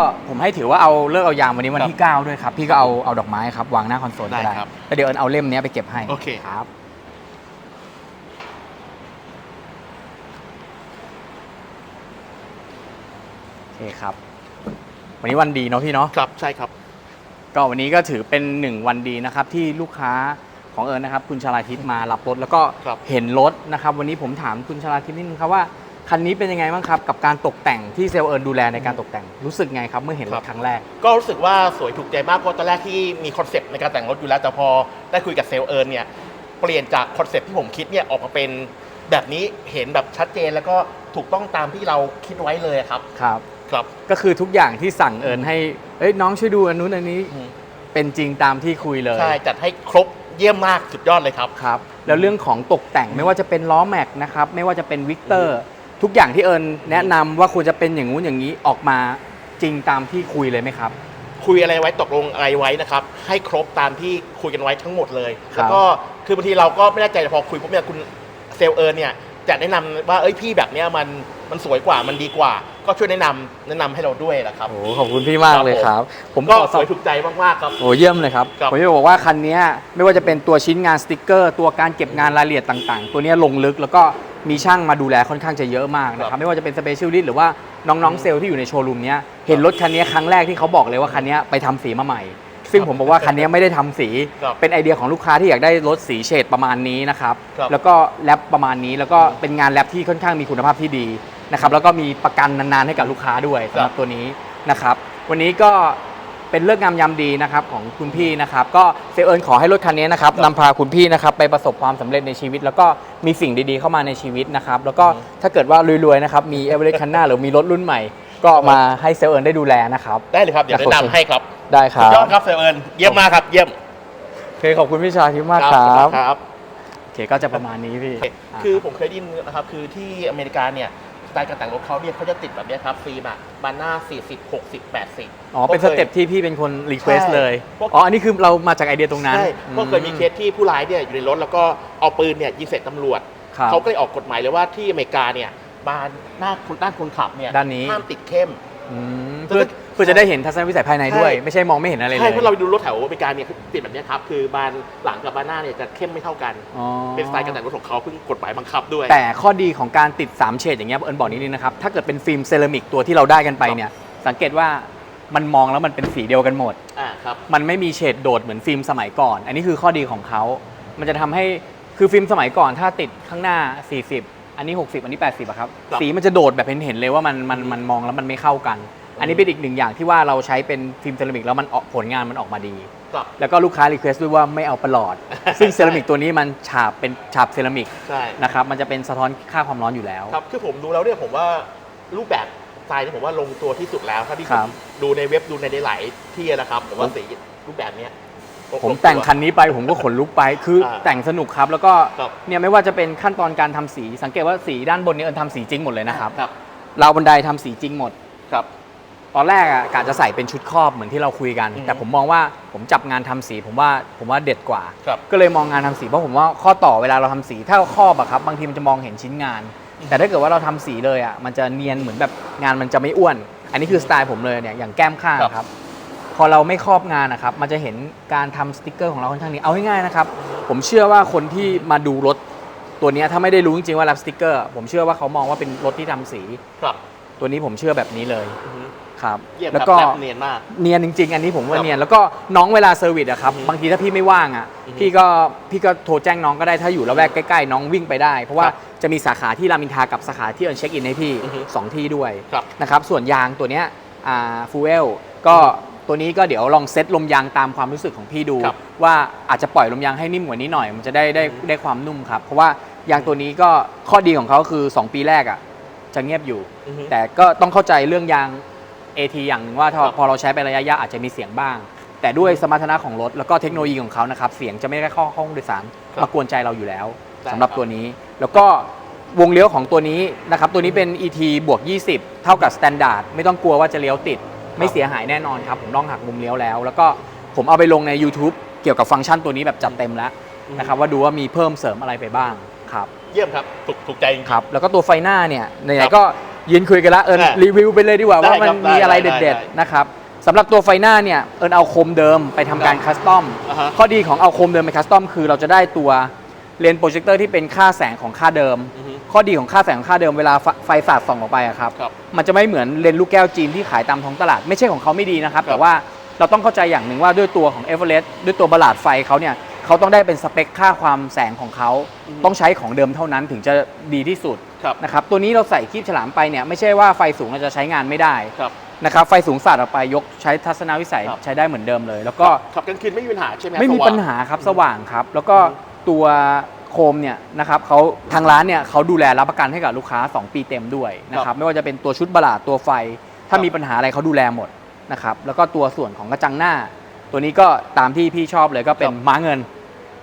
ก็ผมให้ถือว่าเอาเลิกเอายามวันนี้วันที่ 9 ด้วยครับ พี่ก็เอาเอาดอกไม้ครับ วางหน้าคอนโซลก็ได้ได้ครับแล้วเดี๋ยวเอิญเอาเล่มเนี้ยไปเก็บให้โอเค ครับ โอเคครับ วันนี้วันดีเนาะพี่เนาะ ครับใช่ครับ ก็วันนี้ก็ถือเป็นหนึ่งวันดีนะครับที่ลูกค้าของเอิญนะครับ คุณชลาทิพย์มารับรถแล้วก็ครับ เห็นรถนะครับ วันนี้ผมถามคุณชลาทิพย์นิดนึงครับว่า คันนี้เป็นยังไงบ้างครับ กับการตกแต่งที่เซลล์เอิญดูแลในการตกแต่งรู้สึกไงครับเมื่อเห็นรถครั้งแรก ก็รู้สึกว่าสวยถูกใจมากเพราะตอนแรกที่มีคอนเซปต์ในการแต่งรถอยู่แล้วแต่พอได้คุยกับเซลล์เอิร์นเนี่ยเปลี่ยนจากคอนเซปต์ที่ผมคิดเนี่ยออกมาเป็นแบบนี้เห็นแบบชัดเจนแล้วก็ถูกต้องตามที่เราคิดไว้เลยครับครับ ครับก็คือทุกอย่างที่สั่งเอิญให้เอ้ยน้องช่วยดูอันนู้นอันนี้เป็นจริงตามที่คุยเลยใช่จัดให้ครบเยี่ยมมากสุดยอดเลยครับครับ แล้วเรื่องของตกแต่งไม่ว่าจะเป็นล้อแม็กนะครับไม่ว่าจะเป็นวิกเตอร์ ทุกอย่างที่เอิญแนะนำว่าควรจะเป็นอย่างงู้นอย่างนี้ออกมาจริงตามที่คุยเลยไหมครับ คุยอะไรไว้ตกลงอะไรไว้นะครับ ให้ครบตามที่คุยกันไว้ทั้งหมดเลยครับ แล้วก็คือบางทีเราก็ไม่แน่ใจแต่พอคุยปุ๊บเนี่ยคุณเซลล์เอิร์นเนี่ยจะแนะนำว่าเอ้ยพี่แบบเนี้ยมัน มันสวยกว่ามันดีกว่า ก็ช่วยแนะนำแนะนำให้เราด้วยนะครับ โอ้ขอบคุณพี่มากเลยครับ ผมก็ขอสวยถูกใจมากๆครับ โอ้เยี่ยมเลยครับ ครับ ผมจะบอกว่าคันนี้ไม่ว่าจะเป็นตัวชิ้นงานสติกเกอร์ ตัวการเก็บงานรายละเอียดต่างๆ ตัวนี้ลงลึกแล้วก็มีช่างมาดูแลค่อนข้างจะเยอะมากนะคครัรับบไม่ว่าจะเป็นสเปเชียลิสต์หรือว่าน้องๆเซลล์ที่อยู่ในโชว์รูมเนี้ยเห็นรถคันนี้ครั้งแรกที่เขาบอกเลยว่าคันนี้ไปทำสีมาใหม่ ซึ่งผมบอกว่าคันนี้ไม่ได้ทำสี ครับเป็นไอเดียของลูกค้าที่อยากได้รถสีเฉดประมาณนี้นะครับ ครับ แล้วก็แรปประมาณนี้แล้วก็เป็นงานแรปที่ค่อนข้างมีคุณภาพที่ดี นะครับแล้วก็มีประกันนานๆให้กับลูกค้าด้วยสำหรับตัวนี้นะครับ วันนี้ก็เป็นเลิกษ์งามยามดีนะครับของคุณพี่นะครับ ก็เซลลเอิญขอให้รถคันนี้นะครับครับนำพาคุณพี่นะครับไปประสบความสำเร็จในชีวิต แล้วก็มีสิ่งดีๆเข้ามาในชีวิตนะครับ แล้วก็อืมถ้าเกิดว่ารวยๆนะครับมีเอเวอเรสต์คันหน้าหรือมีรถรุ่นใหม่ ก็มาให้เซลลเอิญได้ดูแลนะครับ ได้เลยครับเดี๋ยวแนะนำให้ครับได้คสุรัดบยอดครับเซลล์เอิร์นเยี่ยมมากครับเยี่ยมโอเคขอบคุณพี่ชาทิพย์มากครับครับ โอเคก็จะประมาณนี้พี่ คือผมเคยได้ยินนะครับคือที่อเมริกาเนี่ย สไตล์การแต่งรถเขาเนี่ยเขาจะติดแบบเนี้ยครับฟิล์มอะบานหน้า 40 60 80 อ๋อ เป็นสเต็ปที่พี่เป็นคนรีเควสใช่เลย พวก อ๋อ อันนี้คือเรามาจากไอเดียตรงนั้นใช่เพราะเคยมีเคสที่ผู้ร้ายเนี่ยอยู่ในรถแล้วก็เอาปืนเนี่ยยิงใส่ตำรวจครับเขา ก็เลยออกกฎหมายเลยว่าที่อเมริกาเนี่ยบานหน้าคนด้านคนขับเนี่ยด้านนี้ ห้ามติดเข้ม อืมเพื่อเพื่อจะได้เห็นทัศนวิสัยภายในด้วย ใช่ ไม่ใช่มองไม่เห็นอะไรเลยใช่เพราะเราไปดูรถแถวอเมริกาเนี่ยคือติดแบบเนี้ยครับ คือบานหลังกับบานหน้าเนี่ยจะเข้มไม่เท่ากัน อ๋อ เป็นสไตล์การแต่งรถของเขาเพิ่งกฎหมายบังคับด้วย แต่ข้อดีของการติด 3 เฉดอย่างเงี้ยเอิญบอกนิดนึงนะครับ ถ้าเกิดเป็นฟิล์มเซรามิกตัวที่เราได้กันไปเนี่ย สังเกตว่ามันมองแล้วมันเป็นสีเดียวกันหมด อ่าครับ มันไม่มีเฉดโดดเหมือนฟิล์มสมัยก่อน อันนี้คือข้อดีของเขา มันจะทำให้ คือฟิล์มสมัยก่อน ถ้าติดข้างหน้า 40 อันนี้ 60 อันนี้ 80อะครับ ครับ สีมันจะโดดแบบเห็นเห็นๆเลยว่ามันมันมันมองแล้วมันไม่เข้ากัน อันนี้เป็นอีกหนึ่งอย่างที่ว่าเราใช้เป็นฟิล์มเซรามิกแล้วมันออกผลงานมันออกมาดี ครับ แล้วก็ลูกค้ารีเควสด้วยว่าไม่เอาประหลอด ซึ่งเซรามิกตัวนี้มันฉาบเป็นฉาบเซรามิกใช่ นะครับ มันจะเป็นสะท้อนค่าความร้อนอยู่แล้ว ครับ คือผมดูแล้วเนี่ยผมว่ารูปแบบสไตล์เนี่ยผมว่าลงตัวที่สุดแล้วถ้าที่คผรับมดูในเว็บดูในหลายๆที่นะครับ ผมว่าสีรูปแบบเนี้ย ผมแต่งคันนี้ไปผมก็ขนลุกไป คืออาแต่งสนุกครับ แล้วก็ครับ เนี่ยไม่ว่าจะเป็นขั้นตอนการทำสี สังเกตว่าสีด้านบนนี้เอิญทำสีจริงหมดเลยนะครับ ครับ ราวบันไดทำสีจริงหมด ครับ ตอนแรกอะกะจะใส่เป็นชุดครอบเหมือนที่เราคุยกันอือฮึแต่ผมมองว่าผมจับงานทำสี ผมว่าผมว่าเด็ดกว่า ครับก็เลยมองงานทำสีเพราะผมว่าข้อต่อเวลาเราทำสี ถ้าครอบอะครับบางทีมันจะมองเห็นชิ้นงาน แต่ถ้าเกิดว่าเราทำสีเลยอะมันจะเนียนเหมือนแบบงานมันจะไม่อ้วน อันนี้คือสไตล์ผมเลยเนี่ยอย่างแก้มข้างครับ ครับ พอเราไม่ครอบงานนะครับ มันจะเห็นการทำสติกเกอร์ของเราค่อนข้างนี้เอาง่ายๆนะครับ ผมเชื่อว่าคนที่มาดูรถตัวเนี้ยถ้าไม่ได้รู้จริงๆว่ารับสติกเกอร์ ผมเชื่อว่าเขามองว่าเป็นรถที่ทำสี ครับตัวนี้ผมเชื่อแบบนี้เลย อือฮึ ครับเยี่ยมคแล้รับวก็แนบเนียนมาก เนียนจริงๆ อันนี้ผมว่าครับเนียนแล้วก็น้องเวลาเซอร์วิสอะครับอือฮึบางทีถ้าพี่ไม่ว่างอะอือฮึพี่ก็พี่ก็โทรแจ้งน้องก็ได้ถ้าอยู่ละแวกใกล้ๆน้องวิ่งไปได้ เพราะว่าครับจะมีสาขาที่รามอินทรากับสาขาที่เอิญเช็คอินให้พี่อือฮึสองที่ด้วยครับนะครับส่วนยางตัวเนี้ยอ่าฟูเอลก็ตัวนี้ก็เดี๋ยวลองเซ็ตลมยางตามความรู้สึกของพี่ดู ครับว่าอาจจะปล่อยลมยางให้นิ่มกว่านี้หน่อย มันจะได้ได้อือฮึ ได้ความนุ่มครับเพราะว่ายางตัวนี้ก็ข้อดีของเขาคือสองปีแรกอะจะเงียบอยู่ อือฮึ แต่ก็ต้องเข้าใจเรื่องยาง AT อย่างหนึ่งว่าถ้าครับพอเราใช้ไประยะยาวอาจจะมีเสียงบ้าง แต่ด้วยสมรรถนะของรถแล้วก็เทคโนโลยีของเขานะครับเสียงจะไม่ได้เข้าห้องโดยสารครับมากวนใจเราอยู่แล้วได้สำหรับครับตัวนี้ แล้วก็วงเลี้ยวของตัวนี้นะครับตัวนี้เป็น ET บวก 20 เท่ากับ Standard ไม่ต้องกลัวว่าจะเลี้ยวติด ไม่เสียหายแน่นอนครับ ผมลองหักมุมเลี้ยวแล้ว แล้วก็ผมเอาไปลงใน YouTube เกี่ยวกับฟังก์ชันตัวนี้แบบจัดเต็มแล้วนะครับว่าดูว่ามีเพิ่มเสริมอะไรไปบ้างครับ เยี่ยมครับถูกถูกใจจริงๆครับ แล้วก็ตัวไฟหน้าเนี่ยไหครันบๆก็ ยืนคุยกันละเอิญอะรีวิวไปเลยดีกว่าได้ว่ามันครับมีอะไรได้ได้เด็ดได้ๆนะครับสำหรับตัวไฟหน้าเนี่ยเอิญเอาโคมเดิมไปทำการครับคัสตอมอ่าฮะ ข้อดีของเอาโคมเดิมไปคัสตอมคือเราจะได้ตัวเลนส์โปรเจคเตอร์ที่เป็นค่าแสงของค่าเดิม อือฮึ ข้อดีของค่าแสงของค่าเดิมเวลาไฟไฟสาดส่องออกไปอะครับ ครับมันจะไม่เหมือนเลนส์ลูกแก้วจีนที่ขายตามท้องตลาด ไม่ใช่ของเขาไม่ดีนะครับ ครับแต่ว่าเราต้องเข้าใจอย่างหนึ่งว่าด้วยตัวของเอเวอเรสต์ด้วยตัวบลาดไฟเขาเนี่ย เขาต้องได้เป็นสเปคค่าความแสงของเขาอือฮึต้องใช้ของเดิมเท่านั้นถึงจะดีที่สุดครับ นะครับตัวนี้เราใส่คีบฉลามไปเนี่ยไม่ใช่ว่าไฟสูงเราจะใช้งานไม่ได้ครับนะครับไฟสูงสาดออกไปยกใช้ทัศนวิสัยครับ ใช้ได้เหมือนเดิมเลย แล้วก็ขับกลางคืนไม่มีปัญหาใช่ไหมไม่มีสว่งปัญหาครับสว่างครับ แล้วก็อือฮึตัวโคมเนี่ยนะครับเขาทางร้านเนี่ยเขาดูแลรับประกันให้กับลูกค้า 2 ปีเต็มด้วยนะคครัรับบไม่ว่าจะเป็นตัวชุดบลาดตัวไฟ ถ้าครับ มีปัญหาอะไรเขาดูแลหมดนะครับแล้วก็ตัวส่วนของกระจังหน้า ตัวนี้ก็ตามที่พี่ชอบเลยก็เป็นครับม้าเงิน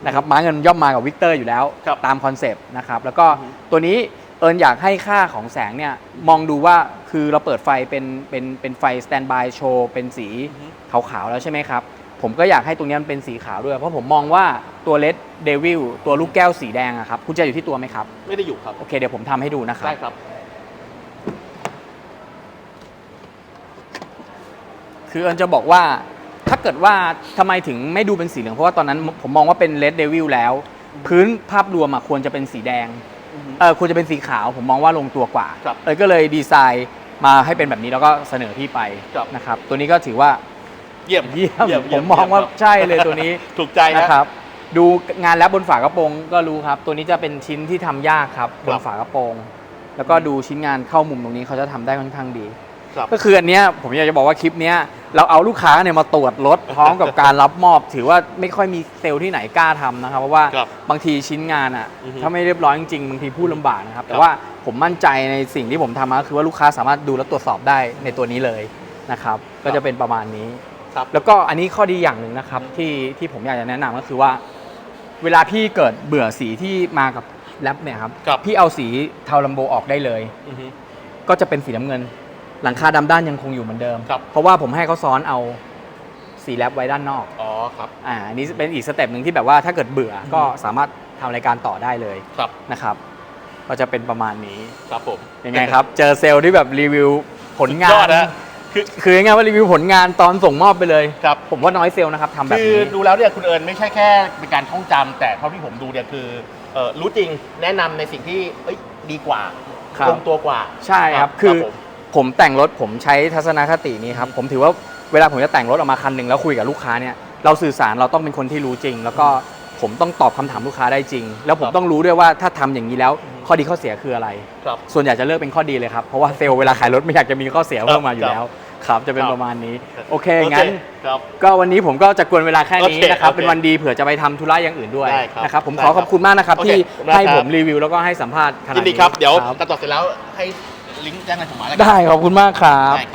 นะครับม้าเงินย่อมมากับวิกเตอร์อยู่แล้วครับตามคอนเซปต์นะครับแล้วก็อือฮึตัวนี้เอิญอยากให้ค่าของแสงเนี่ยมองดูว่าคือเราเปิดไฟเป็นเป็นเป็นไฟสแตนบายโชว์เป็นสีขาวๆแล้วใช่ไหมครับ ผมก็อยากให้ตรงนี้มันเป็นสีขาวด้วย เพราะผมมองว่าตัวเลดเดวิลตัวลูกแก้วสีแดงอะครับคุณจะอยู่ที่ตัวไหมครับ ไม่ได้อยู่ครับ โอเคเดี๋ยวผมทำให้ดูนะครับ ได้ครับ คือเอิญจะบอกว่า ถ้าเกิดว่าทำไมถึงไม่ดูเป็นสีเหลือง เพราะว่าตอนนั้นผมมองว่าเป็นเลดเดวิลแล้ว พื้นภาพรวมอะควรจะเป็นสีแดงเออควรจะเป็นสีขาว ผมมองว่าลงตัวกว่าครับเอยก็เลยดีไซน์มาให้เป็นแบบนี้แล้วก็เสนอพี่ไปครับนะครับตัวนี้ก็ถือว่าเยี่ยมเยี่ยมเยี่ผมมองว่าครับใช่เลยตัวนี้ถูกใจนะนะครับ ดูงานแล้วบนฝากระโปรงก็รู้ครับ ตัวนี้จะเป็นชิ้นที่ทำยากครับบครันบฝากระโปรง แล้วก็ดูชิ้นงานเข้ามุมตรงนี้เขาจะทำได้ค่อนข้างดี ครับก็คืออันเนี้ยผมอยากจะบอกว่าคลิปเนี้ยเราเอาลูกค้าเนี่ยมาตรวจรถพร้อมกับการรับมอบ ถือว่าไม่ค่อยมีเซลล์ที่ไหนกล้าทำนะครับ เพราะว่าครับบางทีชิ้นงานอะอือฮึถ้าไม่เรียบร้อยจริงๆบางทีพูดลำบากนะครับคแต่รับว่าผมมั่นใจในสิ่งที่ผมทำมาก็คือว่าลูกค้าสามารถดูและตรวจสอบได้ในตัวนี้เลยนะครับ ก็จะเป็นประมาณนี้ ครับ แล้วก็อันนี้ข้อดีอย่างหนึ่งนะครับที่ที่ผมอยากจะแนะนำก็คือว่า เวลาพี่เกิดเบื่อสีที่มากับแรปเนี่ยครับครับ พี่เอาสีเทาลัมโบออกได้เลย อือฮึ ก็จะเป็นสีน้ำเงิน หลังคาดำด้านยังคงอยู่เหมือนเดิม ครับ เพราะว่าผมให้เขาซ้อนเอาสีแรปไว้ด้านนอก อ๋อครับอ่าอันนี้เป็นอีกสเต็ปหนึ่งที่แบบว่าถ้าเกิดเบื่อออฮึก็สามารถทำรายการต่อได้เลยครับนะครับ ก็จะเป็นประมาณนี้ครับผม ยังไงครับ เจอเซลล์ที่แบบรีวิวผลงาสุดยอนดนะคือคือยังไงว่ารีวิวผลงานตอนส่งมอบไปเลย ครับ ผมว่าน้อยเซลล์นะครับทำแบบคือนี้ ดูแล้วเนี่ยคุณเอิญไม่ใช่แค่เป็นการท่องจำแต่เท่าที่ผมดูเนี่ยคือเอ่อรู้จริงแนะนำในสิ่งที่เอ้ยดีกว่าครับ ลงตัวกว่าใช่ครับ คือผม ผมแต่งรถผมใช้ทัศนคตินี้ครับผมถือว่าเวลาผมจะแต่งรถออกมาคันหนึ่งแล้วคุยกับลูกค้าเนี่ยเราสื่อสารเราต้องเป็นคนที่รู้จริง แล้วก็ผมต้องตอบคำถามลูกค้าได้จริง แล้วผมต้องรู้ด้วยว่าถ้าทำอย่างนี้แล้วข้อดีข้อเสียคืออะไรครับส่วนใหญ่จะเลือกเป็นข้อดีเลยครับ เพราะว่าเซลล์เวลาขายรถไม่อยากจะมีข้อเสียเพิ่มมาอยู่แล้วครับจะเป็นครับประมาณนี้ โอเคงั้นครับก็วันนี้ผมก็จะกวนเวลาแค่นี้โอเคนะครับโอเคเป็นวันดีเผื่อจะไปทำธุระอย่างอื่นด้วยได้ครับนะครับผมได้ขอคขรับอบคุณมากนะครับโอเคที่ขอบคุณมากให้ครับผมรีวิวแล้วก็ให้สัมภาษณ์ขนาดยินนี้ดีครับเดี๋ยวครับตัดต่อเสร็จแล้วให้ ลิงก์แจ้งในผมมาแล้วกัน ได้ขอบคุณมากครับได้